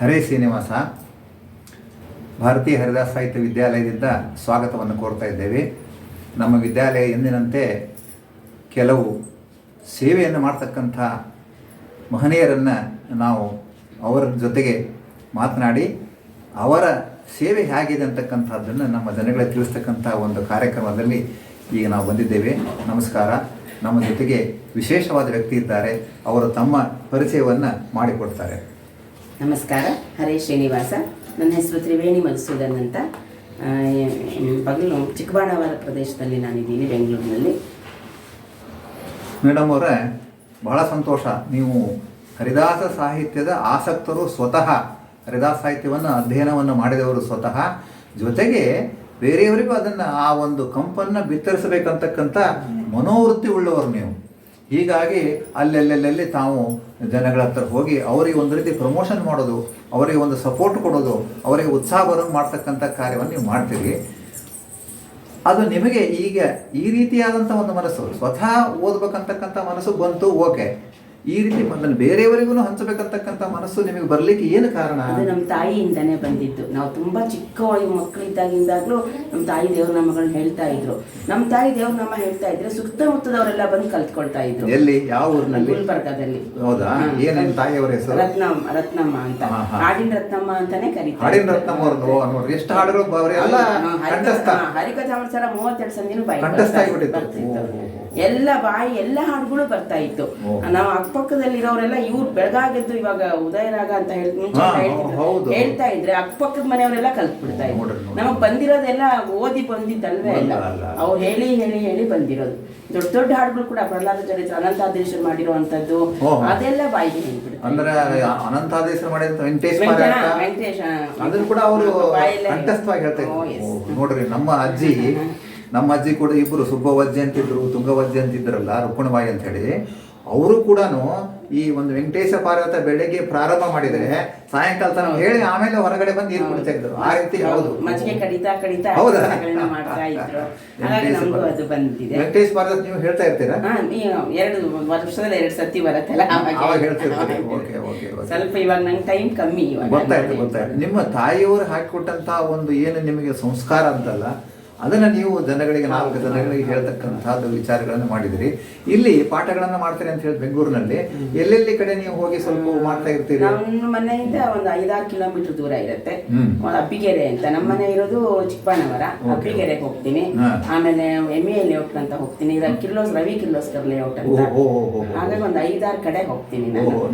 ಹರೇ ಶ್ರೀನಿವಾಸ. ಭಾರತೀಯ ಹರಿದಾಸ ಸಾಹಿತ್ಯ ವಿದ್ಯಾಲಯದಿಂದ ಸ್ವಾಗತವನ್ನು ಕೋರ್ತಾ ಇದ್ದೇವೆ. ನಮ್ಮ ವಿದ್ಯಾಲಯ ಎಂದಿನಂತೆ ಕೆಲವು ಸೇವೆಯನ್ನು ಮಾಡ್ತಕ್ಕಂಥ ಮಹನೀಯರನ್ನು ನಾವು ಅವರ ಜೊತೆಗೆ ಮಾತನಾಡಿ, ಅವರ ಸೇವೆ ಹೇಗಿದೆ ಅಂತಕ್ಕಂಥದ್ದನ್ನು ನಮ್ಮ ಜನಗಳಿಗೆ ತಿಳಿಸ್ತಕ್ಕಂಥ ಒಂದು ಕಾರ್ಯಕ್ರಮದಲ್ಲಿ ಈಗ ನಾವು ಬಂದಿದ್ದೇವೆ. ನಮಸ್ಕಾರ. ನಮ್ಮ ಜೊತೆಗೆ ವಿಶೇಷವಾದ ವ್ಯಕ್ತಿ ಇದ್ದಾರೆ. ಅವರು ತಮ್ಮ ಪರಿಚಯವನ್ನು ಮಾಡಿಕೊಡ್ತಾರೆ. ನಮಸ್ಕಾರ, ಹರೇ ಶ್ರೀನಿವಾಸ. ನನ್ನ ಹೆಸರು ತ್ರಿವೇಣಿ ಮಧುಸೂದನ್ ಅಂತ. ಬಗಲು ಚಿಕ್ಕಬಾಣಾವರ ಪ್ರದೇಶದಲ್ಲಿ ನಾನಿದ್ದೀನಿ, ಬೆಂಗಳೂರಿನಲ್ಲಿ. ಮೇಡಮ್ ಅವರೇ, ಬಹಳ ಸಂತೋಷ. ನೀವು ಹರಿದಾಸ ಸಾಹಿತ್ಯದ ಆಸಕ್ತರು ಸ್ವತಃ. ಹರಿದಾಸ ಸಾಹಿತ್ಯವನ್ನು ಅಧ್ಯಯನವನ್ನು ಮಾಡಿದವರು ಸ್ವತಃ. ಜೊತೆಗೆ ಬೇರೆಯವರಿಗೂ ಅದನ್ನು ಆ ಒಂದು ಕಂಪನ್ನು ಬಿತ್ತರಿಸಬೇಕಂತಕ್ಕಂಥ ಮನೋವೃತ್ತಿ ಉಳ್ಳವರು ನೀವು. ಹೀಗಾಗಿ ಅಲ್ಲೆಲ್ಲೆಲ್ಲೆಲ್ಲಿ ತಾವು ಜನಗಳ ಹತ್ರ ಹೋಗಿ ಅವರಿಗೆ ಒಂದು ರೀತಿ ಪ್ರಮೋಷನ್ ಮಾಡೋದು, ಅವರಿಗೆ ಒಂದು ಸಪೋರ್ಟ್ ಕೊಡೋದು, ಅವರಿಗೆ ಉತ್ಸಾಹ ಬರೋಂಗೆ ಮಾಡ್ತಕ್ಕಂಥ ಕಾರ್ಯವನ್ನು ನೀವು ಮಾಡ್ತೀರಿ. ಅದು ನಿಮಗೆ ಈಗ ಈ ರೀತಿಯಾದಂಥ ಒಂದು ಮನಸ್ಸು, ಸ್ವತಃ ಓದ್ಬೇಕಂತಕ್ಕಂಥ ಮನಸ್ಸು ಬಂತು, ಓಕೆ. ಈ ರೀತಿ ಅದನ್ನು ಬೇರೆಯವರಿಗೂ ಹಂಚಬೇಕಂತಕ್ಕಂಥ ಮನಸ್ಸು ನಿಮಗೆ ಬರಲಿಕ್ಕೆ ಏನು ಕಾರಣ? ಅದು ನಮ್ಮ ತಾಯಿಯಿಂದನೇ ಬಂದಿತ್ತು. ನಾವು ತುಂಬಾ ಚಿಕ್ಕ ಮಕ್ಕಳು ಮಕ್ಕಳಿದ್ದಾಗಿಂದಾಗ್ಲೂ ನಮ್ಮ ತಾಯಿ ದೇವ್ರ ನಮ್ಮಗಳನ್ನ ಹೇಳ್ತಾ ಇದ್ರು. ನಮ್ಮ ತಾಯಿ ದೇವ್ರ ನಮ್ಮ ಹೇಳ್ತಾ ಇದ್ರೆ ಸುತ್ತಮುತ್ತದವರೆಲ್ಲ ಬಂದು ಕಲ್ತ್ಕೊಳ್ತಾ ಇದ್ರು. ಎಲ್ಲಿ? ಯಾವ ಊರಿನಲ್ಲಿ? ಗುಲ್ಬರ್ಗದಲ್ಲಿ. ಹೌದಾ. ಏನೇನು ತಾಯಿಯವರ ಹೆಸರು? ರತ್ನಮ್ಮ ರತ್ನಮ್ಮ ಅಂತ. ಹಾಡಿನ ರತ್ನಮ್ಮ ಅಂತಾನೆ ಕರೀತಾರೆ. ಹಾಡಿನ ರತ್ನಮ್ಮ ನೋಡ್ರಿ. ಎಷ್ಟು ಕಂಠಸ್ಥ. ಹರಿಕಥಾಮೃತರ ಮೂವತ್ತೆರಡು ಸಂದಿನೂ ಕಂಠಸ್ಥ ಆಗ್ಬಿಟ್ಟಿತ್ತು. ಎಲ್ಲ ಬಾಯಿ ಎಲ್ಲ ಹಾಡುಗಳು ಬರ್ತಾ ಇತ್ತು. ನಾವು ಅಕ್ಕಪಕ್ಕದಲ್ಲಿರೋರೆಲ್ಲ ಇವ್ರು ಬೆಳಗಾಗಿದ್ದು ಇವಾಗ ಉದಯರಾಗ ಅಂತ ಹೇಳಿ ಮುಂಚೆ ಎಲ್ಲ. ಹೇಳ್ತಾ ಇದ್ರೆ ಅಕ್ಕಪಕ್ಕದ ಮನೆಯವರೆಲ್ಲ ಇದ್ರು ಬಿಡ್ತಾ ನೋಡ್ರಿ. ನಮಗ್ ಬಂದಿರೋದೆಲ್ಲ ಓದಿ ಬಂದಿದ್ದಲ್ವೇ ಅಲ್ಲ. ಅವ್ರು ಹೇಳಿ ಹೇಳಿ ಹೇಳಿ ಬಂದಿರೋದು ದೊಡ್ಡ ದೊಡ್ಡ ಹಾಡುಗಳು ಕೂಡ ಪ್ರಹ್ಲಾದ ಚರಿತ್ರ ಅನಂತಾದೇಶ್ವರ್ ಮಾಡಿರುವಂತದ್ದು. ಅದೆಲ್ಲ ಬಾಯಿಗೆ ಹೇಳ್ಬಿಡ್ತಾರೆ ಅಂದ್ರೆ ಅನಂತಾದೇಶ್ವರ ಮಾಡಿದಂಥ ವೆಂಕಟೇಶ್ ವೆಂಕಟೇಶ ಅದನ್ನು ಕೂಡ ಅವರು ಕಂಠಸ್ಥವಾಗಿ ಹೇಳ್ತಾ ಇದ್ರು ಓ, yes. ಓ, ನೋಡ್ರಿ ನಮ್ಮ ಅಜ್ಜಿ ನಮ್ಮ ಅಜ್ಜಿ ಕೂಡ ಇಬ್ಬರು ಸುಬ್ಬವಜ್ಜಿ ಅಂತಿದ್ರು ತುಂಗವಜ್ಜಿ ಅಂತಿದ್ರಲ್ಲ ರುಕ್ಕುಣಬಾಯಿ ಅಂತ ಹೇಳಿ ಅವರು ಕೂಡ ಈ ಒಂದು ವೆಂಕಟೇಶ ಪಾರ್ವತ ಬೆಳಗ್ಗೆ ಪ್ರಾರಂಭ ಮಾಡಿದ್ರೆ ಸಾಯಂಕಾಲ ತನಕ ಹೇಳಿ ಆಮೇಲೆ ಹೊರಗಡೆ ಬಂದು ನೀರು ಕುಡಿತಾ ಇದ್ರು. ಆ ರೀತಿ ಹೌದು. ಮಜ್ಜಿಗೆ ಕಡಿತಾ ಕಡಿತಾ ಹೌದಾ? ವೆಂಕಟೇಶ ಪಾರ್ವತ. ನೀವು ಹೇಳ್ತಾ ಇರ್ತೀರಾ? ಎರಡು ವರ್ಷದಲ್ಲಿ ಎರಡು ಸತಿ ಬರತ್ತಲ್ಲ ಅವಾಗ ಹೇಳ್ತಿರ್ತೀರಿ. Okay, okay. ಸ್ವಲ್ಪ ಇವಾಗ ನಂಗೆ ಟೈಮ್ ಕಮ್ಮಿ ಗೊತ್ತಾಯ್ತು ಗೊತ್ತಾಯ್ತು. ನಿಮ್ಮ ತಾಯಿಯವರು ಹಾಕಿಕೊಟ್ಟಂತ ಒಂದು ಏನು ನಿಮಗೆ ಸಂಸ್ಕಾರ ಅಂತಲ್ಲ ಅದನ್ನ ನೀವು ಜನಗಳಿಗೆ ನಾಲ್ಕು ಜನಗಳಿಗೆ ಹೇಳ್ತಕ್ಕಂಥದ್ದು ವಿಚಾರಗಳನ್ನು ಮಾಡಿದಿರಿ. ಇಲ್ಲಿ ಪಾಠಗಳನ್ನು ಮಾಡ್ತೀರಿ ಅಂತ ಹೇಳಿ ಬೆಂಗಳೂರಿನಲ್ಲಿ. ಎಲ್ಲೆಲ್ಲಿ ಕಡೆ ನೀವು ಹೋಗಿ ಸ್ವಲ್ಪ ಮಾಡ್ತಾ ಇರ್ತೀರಿ? ನಮ್ಮ ಮನೆಯಿಂದ ಒಂದು ಐದಾರು ಕಿಲೋಮೀಟರ್ ದೂರ ಇರುತ್ತೆ. ಅಪ್ಪಿಗೆರೆ ಒಂದು ಅಬ್ಬಿಗೆರೆ ಅಂತ. ನಮ್ಮ ಮನೆ ಇರೋದು ಚಿಕ್ಕಬಣ್ಣವರ ಅಪ್ಪಿಗೆರೆಗೆ ಅಬ್ಬಿಗೆರೆಗೆ ಹೋಗ್ತೀನಿ. ಆಮೇಲೆ ಎಂ ಎ ಲೇಔಟ್ ಅಂತ ಹೋಗ್ತೀನಿ. ಕಿರ್ಲೋಸ್ ರವಿ ಕಿರ್ಲೋಸ್ಕರ್ ಲೇಔಟ್ ಅಂತ. ಹಾಗಾಗಿ ಒಂದು ಐದಾರು ಕಡೆ ಹೋಗ್ತೀನಿ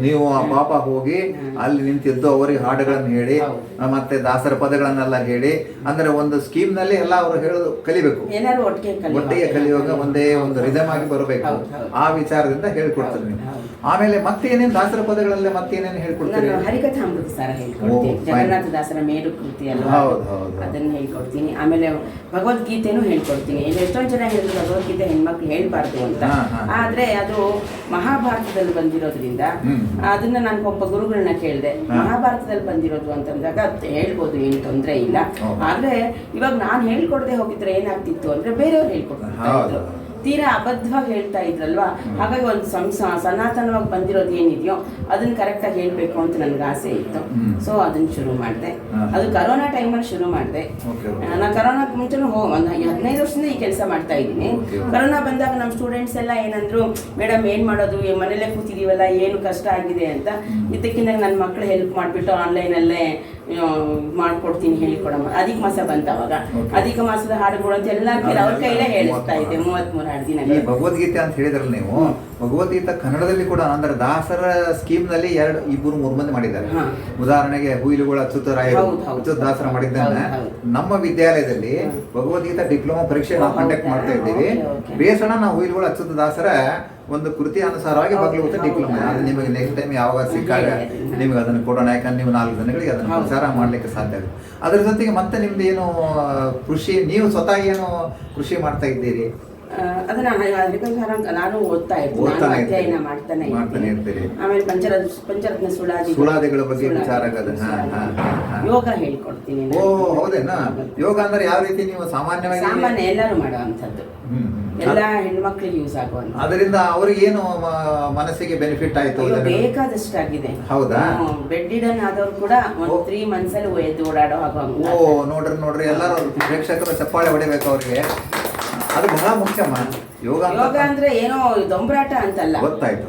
ನೀವು ಆ ಪಾಪ ಹೋಗಿ ಅಲ್ಲಿ ನಿಂತಿದ್ದು ಅವರಿಗೆ ಹಾಡುಗಳನ್ನು ಹೇಳಿ ಮತ್ತೆ ದಾಸರ ಪದಗಳನ್ನೆಲ್ಲ ಹೇಳಿ ಅಂದ್ರೆ ಒಂದು ಸ್ಕೀಮ್ನಲ್ಲಿ ಎಲ್ಲ ಅವರು ಹೇಳೋದು ಕಲಿಬೇಕು. ಏನಾದ್ರು ಒಟ್ಟಿಗೆ ಕಲಿಯುವಾಗ. ಒಟ್ಟಿಗೆ ಕಲಿಯುವಾಗ ಒಂದೇ ಒಂದು ರಿದಮ್ ಆಗಿ ಬರಬೇಕು. ಆ ವಿಚಾರದಿಂದ ಹೇಳ್ಕೊಡ್ತೀನಿ ಆಮೇಲೆ ಮತ್ತೆ ಏನೇನು ದಾಸರ ಪದಗಳಲ್ಲಿ ಮತ್ತೆ ಏನೇನು ಹೇಳ್ಕೊಡ್ತೀನಿ ಹರಿಕಥಾಮೃತ ಸಾರ ಹೇಳ್ಕೊಡ್ತೀನಿ. ಜಗನ್ನಾಥ ದಾಸರ ಮೇರು ಕೃತಿ ಅಲ್ವಾ? ಹೌದು, ಹೌದು, ಹೌದು. ಅದನ್ನ ಹೇಳ್ಕೊಡ್ತೀನಿ. ಆಮೇಲೆ ಭಗವದ್ಗೀತೆನೂ ಹೇಳ್ಕೊಡ್ತೀನಿ. ಇಲ್ಲಿ ಎಷ್ಟೊಂದು ಜನ ಹೇಳಿದ್ರು ಭಗವದ್ಗೀತೆ ಹೆಣ್ಮಕ್ಳು ಹೇಳ್ಬಾರ್ದು ಅಂತ. ಆದ್ರೆ ಅದು ಮಹಾಭಾರತದಲ್ಲಿ ಬಂದಿರೋದ್ರಿಂದ ಅದನ್ನ ನಾನು ಒಬ್ಬ ಗುರುಗಳನ್ನ ಕೇಳಿದೆ. ಮಹಾಭಾರತದಲ್ಲಿ ಬಂದಿರೋದು ಅಂತಂದಾಗ ಹೇಳ್ಬೋದು ಏನು ತೊಂದ್ರೆ ಇಲ್ಲ. ಆದ್ರೆ ಇವಾಗ ನಾನು ಹೇಳ್ಕೊಡದೆ ಹೋಗಿದ್ರೆ ಏನಾಗ್ತಿತ್ತು ಅಂದ್ರೆ ಬೇರೆಯವ್ರು ಹೇಳ್ಕೊಡ್ತಾ ಹೌದು. ಇದ್ರು ತೀರಾ ಅಬದ್ಧವಾಗಿ ಹೇಳ್ತಾ ಇದ್ರಲ್ವಾ? ಹಾಗಾಗಿ ಒಂದು ಸಂಸ ಸನಾತನವಾಗಿ ಬಂದಿರೋದು ಏನಿದೆಯೋ ಅದನ್ನ ಕರೆಕ್ಟಾಗಿ ಹೇಳ್ಬೇಕು ಅಂತ ನನ್ಗೆ ಆಸೆ ಇತ್ತು. ಸೊ ಅದನ್ನ ಶುರು ಮಾಡಿದೆ. ಅದು ಕರೋನಾ ಟೈಮಲ್ಲಿ ಶುರು ಮಾಡಿದೆ. ನಾನು ಕರೋನಾಕ್ಕೆ ಮುಂಚೆನೂ ಹೋ ಒಂದು ಹದಿನೈದು ವರ್ಷದಿಂದ ಈ ಕೆಲಸ ಮಾಡ್ತಾ ಇದ್ದೀನಿ. ಕರೋನಾ ಬಂದಾಗ ನಮ್ಮ ಸ್ಟೂಡೆಂಟ್ಸ್ ಎಲ್ಲ ಏನಂದ್ರು ಮೇಡಮ್ ಏನ್ ಮಾಡೋದು? ಮನೇಲೆ ಕೂತಿದೀವಲ್ಲ ಏನು ಕಷ್ಟ ಆಗಿದೆ? ಅಂತ. ಇದಕ್ಕಿಂತ ನನ್ನ ಮಕ್ಕಳು ಹೆಲ್ಪ್ ಮಾಡಿಬಿಟ್ಟು ಆನ್ಲೈನಲ್ಲೇ ಮಾಡ್ಕೊಡ್ತೀನಿ ಹೇಳ್ಕೊಡಮ್ಮ ಅಧಿಕ ಮಾಸ ಬಂತ ಅವಾಗ. ಅಧಿಕ ಮಾಸದ ಹಾಡುಗಳು ಅಂತ ಎಲ್ಲ ಅವ್ರ ಕೈಲೇ ಹೇಳಿಸ್ತಾ ಇದ್ದೆ ಮೂವತ್ಮೂರು ಹಾಡು ಈ ದಿನಗಳು ಭಗವದ್ಗೀತೆ ಅಂತ ಹೇಳಿದ್ರಲ್ಲ ನೀವು ಭಗವದ್ಗೀತಾ ಕನ್ನಡದಲ್ಲಿ ಕೂಡ ಅಂದ್ರೆ ದಾಸರ ಸ್ಕೀಮ್ನಲ್ಲಿ ಎರಡು ಇಬ್ಬರು ಮೂರು ಮಂದಿ ಮಾಡಿದ್ದಾರೆ. ಉದಾಹರಣೆಗೆ ಹುಯಿಲುಗಳ ಅಚ್ಯುತರಾಯರು. ಅಚ್ಯುತ ದಾಸರ ಮಾಡಿದ್ದಾನೆ ಹೌದು, ಹೌದು. ನಮ್ಮ ವಿದ್ಯಾಲಯದಲ್ಲಿ ಭಗವದ್ಗೀತ ಡಿಪ್ಲೊಮಾ ಪರೀಕ್ಷೆ ನಾವು ಕಂಡಕ್ಟ್? ಮಾಡ್ತಾ ಇದ್ದೀವಿ. ಬೇಸಣ ನಾವು ಹುಯಿಲುಗಳ ಅಚ್ಯುತ ದಾಸರ ಒಂದು ಕೃತಿ ಅನುಸಾರವಾಗಿ ಭಗವದ್ಗೀತ ಡಿಪ್ಲೊಮಾ? ಅದು ನಿಮಗೆ ನೆಕ್ಸ್ಟ್ ಟೈಮ್ ಯಾವಾಗ ಸಿಕ್ಕಾಗ. ನಿಮಗೆ ಅದನ್ನು ಕೊಡೋಣ ಯಾಕಂದ್ರೆ ನೀವು ನಾಲ್ಕು ಜನಗಳಿಗೆ ಅದನ್ನು ಪ್ರಸಾರ ಪ್ರಚಾರ ಮಾಡ್ಲಿಕ್ಕೆ ಸಾಧ್ಯ ಆಗುತ್ತೆ ಅದ್ರ ಜೊತೆಗೆ ಮತ್ತೆ ನಿಮ್ದು ಏನು ಕೃಷಿ ನೀವು ಸ್ವತಃ ಏನು ಕೃಷಿ ಮಾಡ್ತಾ ಇದ್ದೀರಿ ಅದನ್ನ ಅಂತ ನಾನು ಓದ್ತಾ ಇರ್ತೀನಿ ಅಧ್ಯಯನ ಮಾಡ್ತಾನೆ ಮಾಡ್ತಾನೆ ಇರ್ತೀನಿ ಆಮೇಲೆ ಪಂಚರತ್ನ ಪಂಚರತ್ನ ಸುಳಾದಿ ಸುಳಾದಿಗಳ ಬಗ್ಗೆ ವಿಚಾರ ಆಗದು. ಯೋಗ ಹೇಳ್ಕೊಡ್ತೀನಿ ಓ. ಹೌದೇನಾ? ಯೋಗ ಅಂದ್ರೆ ಯಾವ ರೀತಿ ನೀವು ಸಾಮಾನ್ಯವಾಗಿ ಸಾಮಾನ್ಯ ಎಲ್ಲರೂ ಮಾಡುವಂಥದ್ದು. ಎಲ್ಲಾ ಹೆಣ್ಮಕ್ಳಿಗೆ ಯೂಸ್ ಆಗುವಂತ ಅದರಿಂದ ಅವ್ರಿಗೆ ಏನು ಮನಸ್ಸಿಗೆ ಬೆನಿಫಿಟ್ ಆಯ್ತು ಬೇಕಾದಷ್ಟು? ಬೇಕಾದಷ್ಟಾಗಿದೆ. ಹೌದಾ? ಬೆಡ್ ಇಡನ್ ಆದವ್ರು ಕೂಡ ಒಂದು. ತ್ರೀ ಮಂತ್ಸ್ ಅಲ್ಲಿ ಎದ್ದು ಓಡಾಡೋ ಹಾಗೆ ಓ ನೋಡ್ರಿ ನೋಡ್ರಿ. ಎಲ್ಲರೂ ಪ್ರೇಕ್ಷಕರು ಚಪ್ಪಾಳೆ ಹೊಡಿಬೇಕು ಅವ್ರಿಗೆ. ಅದು ಬಹಳ ಮುಖ್ಯಮ್ಮ ಯೋಗ ಯೋಗ ಅಂದ್ರೆ ಏನೋ ದೊಂಬರಾಟ ಅಂತಲ್ಲ. ಗೊತ್ತಾಯ್ತು.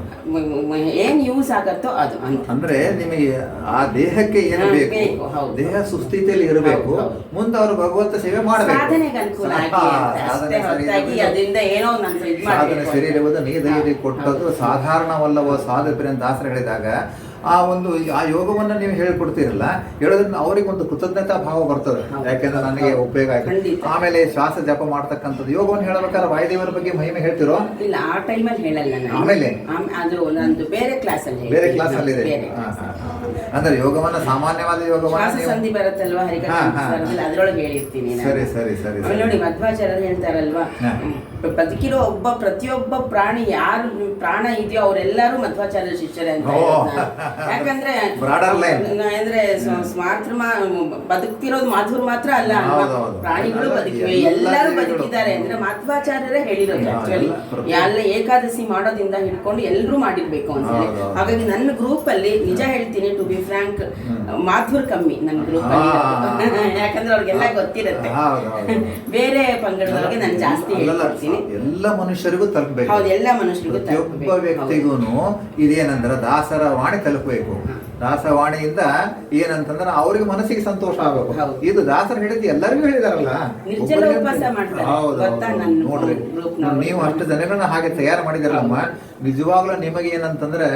ಏನ್ ಯೂಸ್ ಆಗತ್ತೋ ಅದು ಅಂತ. ಅಂದ್ರೆ ನಿಮಗೆ ಆ ದೇಹಕ್ಕೆ ಏನು ಬೇಕು? ದೇಹ ಸುಸ್ಥಿತಿಯಲ್ಲಿ ಇರಬೇಕು. ಮುಂದೆ ಅವರು ಭಗವಂತ ಸೇವೆ ಮಾಡಬೇಕು. ಸಾಧನೆಗೆ ಅನುಕೂಲ ಆಗಿ ಸಾಧನೆ ಅಷ್ಟೇ ಸರಿ ಹೊರತಾಗಿ ಅದರಿಂದ ಏನೋ ನಾನು ಇದು ಸಾಧನೆ ಮಾಡಬೇಕು ಸರಿ ಇರುವುದು ನೀ ಧೈರ್ಯ ಕೊಟ್ಟದ್ದು ಸಾಧಾರಣವಲ್ಲವ ಸಾಧಕರಿಂದ ಆಸರೆ ದಾಸರು ಹೇಳಿದಾಗ ಆ ಒಂದು ಆ ಯೋಗವನ್ನು ನೀವು ಹೇಳಿಕೊಡ್ತೀರಲ್ಲ ಹೇಳೋದ್ರಿಂದ ಅವ್ರಿಗೆ ಒಂದು ಕೃತಜ್ಞತಾ ಭಾವ ಬರ್ತದೆ. ಯಾಕೆಂದ್ರೆ ನನಗೆ ಉಪಯೋಗ ಆಯ್ತು. ಆಮೇಲೆ ಶ್ವಾಸ ಜಪ ಮಾಡ್ತಕ್ಕಂಥದ್ದು. ಯೋಗವನ್ನು ಹೇಳಬೇಕಾದ್ರೆ ವಾಯುದೇವರ ಬಗ್ಗೆ ಮಹಿಮೆ ಹೇಳ್ತಿರೋ? ಇಲ್ಲ ಆ ಟೈಮಲ್ಲಿ ಹೇಳಲ್ಲ ಆಮೇಲೆ? ಆಮ್- ಅದು ನಂದು ಬೇರೆ ಕ್ಲಾಸ್ ಅಲ್ಲಿ ಬೇರೆ ಹೇಳ್ತೀನಿ. ಕ್ಲಾಸ್ ಅಲ್ಲಿ ಇದೆ. ಅಂದ್ರೆ ಯೋಗವನ್ನ ಸಾಮಾನ್ಯವಾದ ಯೋಗವನ್ನ ಸಂಧಿ ಬರುತ್ತಲ್ವಾ? ಹಾ, ಹಾ, ಅದ್ರೊಳಗೆ ಹೇಳಿರ್ತೀನಿ ಸರಿ ಸರಿ ಸರಿ ನೋಡಿ ಮಧ್ವಾಚಾರ್ಯರು ಹೇಳ್ತಾರಲ್ವಾ? ಬದುಕಿರೋ ಒಬ್ಬ ಪ್ರತಿಯೊಬ್ಬ ಪ್ರಾಣಿ ಯಾರು ಪ್ರಾಣ ಇದೆಯೋ ಅವರೆಲ್ಲರೂ ಮಧ್ವಾಚಾರ್ಯ ಶಿಷ್ಯರೇ ಅಂತ. ಯಾಕಂದ್ರೆ. ಅಂದ್ರೆ ಮಾತೃ ಬದುಕ್ತಿರೋದು ಮಾಧುರ್ ಮಾತ್ರ ಅಲ್ಲ. ಪ್ರಾಣಿಗಳು ಬದುಕಿವೆ. ಎಲ್ಲ ಎಲ್ಲರೂ ಬದುಕಿದ್ದಾರೆ ಅಂದ್ರೆ ಮಧ್ವಾಚಾರ್ಯರೇ ಹೇಳಿರೋದು ಆಕ್ಚುಲಿ ಎಲ್ಲ ಏಕಾದಶಿ ಮಾಡೋದ್ರಿಂದ ಹಿಡ್ಕೊಂಡು ಎಲ್ಲರೂ ಮಾಡಿರ್ಬೇಕು ಅಂತ. ಹಾಗಾಗಿ ನನ್ನ ಗ್ರೂಪ್ ಅಲ್ಲಿ ನಿಜ ಹೇಳ್ತೀನಿ ಟು ಬಿ ಫ್ರಾಂಕ್. ಮಾಧುರ್ ಕಮ್ಮಿ ನನ್ನ ಗ್ರೂಪ್ ಯಾಕಂದ್ರೆ ಅವ್ರಿಗೆಲ್ಲ ಗೊತ್ತಿರುತ್ತೆ. ಬೇರೆ ಪಂಗಡದವ್ರಿಗೆ ನಾನು ಜಾಸ್ತಿ ಹೇಳ್ತೀನಿ. ಎಲ್ಲ ಮನುಷ್ಯರಿಗೂ ತಲುಪಬೇಕು. ಹೌದು ಎಲ್ಲ ಮನುಷ್ಯರಿಗೂ ಪ್ರತಿಯೊಬ್ಬ. ವ್ಯಕ್ತಿಗೂ ಇದೇನಂದ್ರೆ ದಾಸರ ವಾಣಿ ತಲುಪಬೇಕು ದಾಸವಾಣಿಯಿಂದ ಏನಂತಂದ್ರೆ ಅವ್ರಿಗೆ ಮನಸ್ಸಿಗೆ ಸಂತೋಷ ಆಗಬೇಕು. ಇದು ದಾಸರ ಹೇಳಿದ್ದು ಎಲ್ಲರಿಗೂ ಹೇಳಿದಾರಲ್ಲ? ನೋಡ್ರಿ? ನೀವು ಅಷ್ಟು ಜನಗಳನ್ನ ಹಾಗೆ ತಯಾರು ಮಾಡಿದಿರಲ್ಲಮ್ಮ ನಿಜವಾಗ್ಲೂ ನಿಮಗೆ ಏನಂತಂದ್ರೆ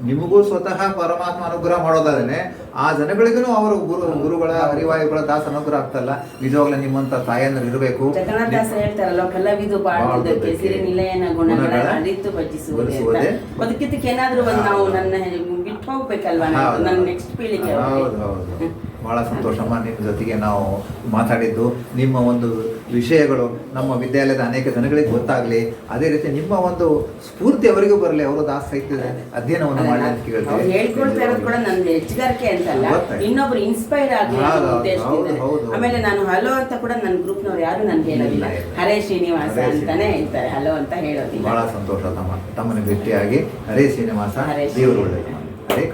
ನಿಮಗೂ ಸ್ವತಃ ಪರಮಾತ್ಮ ಅನುಗ್ರಹ ಮಾಡೋದಾದ್ರೆ ಆ ಜನಗಳಿಗೂ ಅವರು ಗುರು ಗುರುಗಳ ಹರಿವಾಯುಗಳ ದಾಸ ಅನುಗ್ರಹ ಆಗ್ತಲ್ಲ. ನಿಜವಾಗ್ಲೂ ನಿಮ್ಮಂತ ತಾಯಿಯನ್ನ ಇರಬೇಕು. ಹೇಳ್ತಾರಲ್ಲ ಭಜಿಸುವುದೇ. ಬದುಕಿದ್ದಕ್ಕೆ ಏನಾದ್ರೂ ಒಂದು ನಾವು ನನ್ನ ಬಿಟ್ಟು ಹೋಗ್ಬೇಕಲ್ವಾ. ನನ್ನ ನೆಕ್ಸ್ಟ್ ಪೀಳಿಗೆ ಹೌದು ಹೌದು. ಬಹಳ ಸಂತೋಷಮ್ಮ ನಿಮ್ಮ ಜೊತೆಗೆ ನಾವು ಮಾತಾಡಿದ್ದು. ನಿಮ್ಮ ಒಂದು ವಿಷಯಗಳು ನಮ್ಮ ವಿದ್ಯಾಲಯದ ಅನೇಕ ಜನಗಳಿಗೆ ಗೊತ್ತಾಗ್ಲಿ ಅದೇ ರೀತಿ ನಿಮ್ಮ ಒಂದು ಸ್ಫೂರ್ತಿ ಅವರಿಗೂ ಬರಲಿ ಅವರು ದಾಸ ಸಾಹಿತ್ಯದ ಅಧ್ಯಯನವನ್ನು ಮಾಡಿ ಅಂತ ಕೇಳ್ತೀವಿ. ಹೇಳ್ಕೊಳ್ತಾ ಇರೋದು ಕೂಡ ನನ್ನ ಹೆಚ್ಚುಗಾರಿಕೆ ಅಂತಲ್ಲ. ಇನ್ನೊಬ್ರು ಇನ್ಸ್ಪೈರ್ ಆಗಲಿ. ಆಮೇಲೆ ನಾನು ಹಲೋ ಅಂತ ಕೂಡ ನನ್ನ ಗ್ರೂಪ್ನವ್ರು ಯಾರು ನನ್ಗೆ ಹೇಳೋದಿಲ್ಲ. ಹರೇ ಶ್ರೀನಿವಾಸ ಅಂತಾನೆ ಹೇಳ್ತಾರೆ ಹಲೋ ಅಂತ ಹೇಳೋದಿಲ್ಲ. ಬಹಳ ಸಂತೋಷ ತಮ್ಮ ತಮ್ಮನ್ನು ಭೇಟಿಯಾಗಿ ಹರೇ ಶ್ರೀನಿವಾಸ ದೇವರು ಒಳ್ಳೆಯದು. ಹರೇ